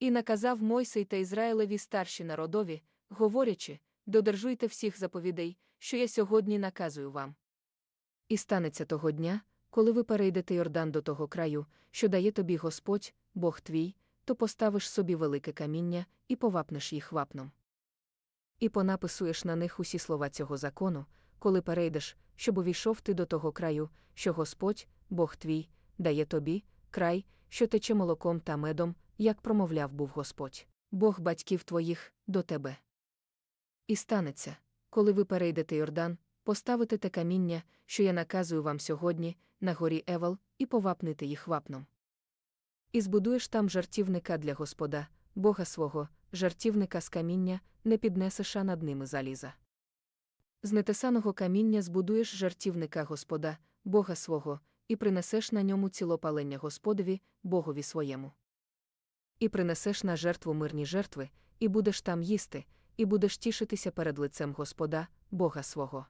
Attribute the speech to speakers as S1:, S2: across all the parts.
S1: І наказав Мойсей та Ізраїлеві старші народові, говорячи, додержуйте всіх заповідей, що я сьогодні наказую вам. І станеться того дня, коли ви перейдете Йордан до того краю, що дає тобі Господь, Бог твій, то поставиш собі велике каміння і повапнеш їх вапном. І понаписуєш на них усі слова цього закону, коли перейдеш, щоб увійшов ти до того краю, що Господь, Бог твій, дає тобі, край, що тече молоком та медом, як промовляв був Господь, Бог батьків твоїх, до тебе. І станеться, коли ви перейдете Йордан, поставите те каміння, що я наказую вам сьогодні, на горі Евел, і повапнити їх вапном. І збудуєш там жартівника для Господа, Бога свого, жартівника з каміння, не піднесеш а над ними заліза. З нетесаного каміння збудуєш жартівника Господа, Бога свого, і принесеш на ньому цілопалення Господові, Богові своєму. І принесеш на жертву мирні жертви, і будеш там їсти, і будеш тішитися перед лицем Господа, Бога свого.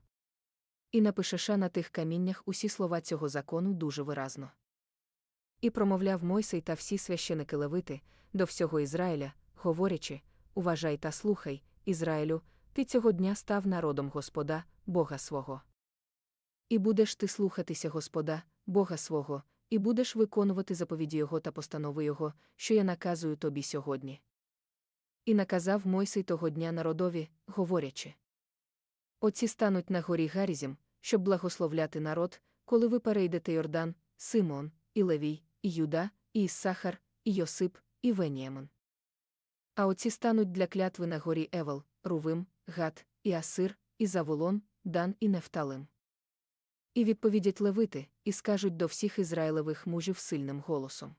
S1: І напишеш на тих каміннях усі слова цього закону дуже виразно. І промовляв Мойсей та всі священики Левити до всього Ізраїля, говорячи: Уважай та слухай, Ізраїлю, ти цього дня став народом Господа, Бога свого. І будеш ти слухатися Господа, Бога свого, і будеш виконувати заповіді Його та постанови Його, що я наказую тобі сьогодні. І наказав Мойсей того дня народові, говорячи: Оці стануть на горі Гарізім, щоб благословляти народ, коли ви перейдете Йордан, Симон, і Левій, і Юда, і Іссахар, і Йосип, і Веніамон. А оці стануть для клятви на горі Евел, Рувим, Гат, і Асир, і Заволон, Дан і Нефталим. І відповідять левити, і скажуть до всіх ізраїлевих мужів сильним голосом.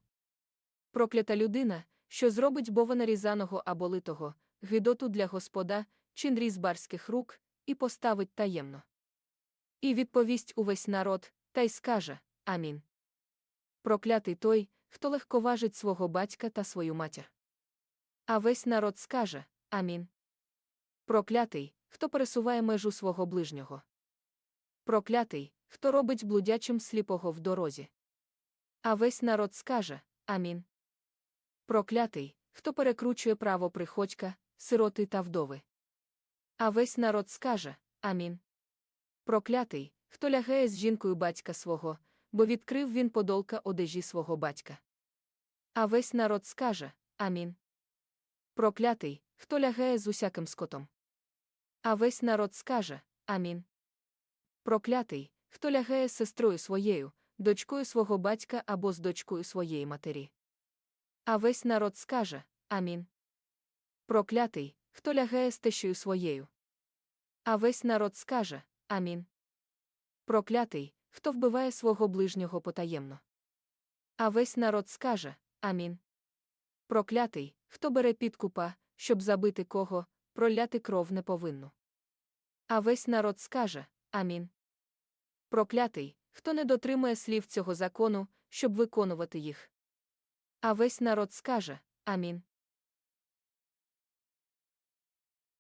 S1: Проклята людина, що зробить бова нарізаного або литого, гидоту для Господа, чин різ барських рук, і поставить таємно. І відповість увесь народ, та й скаже Амінь. Проклятий той, хто легковажить свого батька та свою матір. А весь народ скаже Амінь. Проклятий, хто пересуває межу свого ближнього. Проклятий, хто робить блудячим сліпого в дорозі. А весь народ скаже Амінь. Проклятий, хто перекручує право приходька, сироти та вдови. А весь народ скаже Амінь. Проклятий, хто лягає з жінкою батька свого, бо відкрив він подолка одежі свого батька. А весь народ скаже Амінь. Проклятий, хто лягає з усяким скотом. А весь народ скаже Амінь. Проклятий, хто лягає з сестрою своєю, дочкою свого батька або з дочкою своєї матері. А весь народ скаже Амінь. Проклятий, хто лягає з тещою своєю. А весь народ скаже Амінь. Проклятий, хто вбиває свого ближнього потаємно. А весь народ скаже Амінь. Проклятий, хто бере підкупа, щоб забити кого, проляти кров не повинну. А весь народ скаже Амінь. Проклятий, хто не дотримує слів цього закону, щоб виконувати їх. А весь народ скаже Амінь.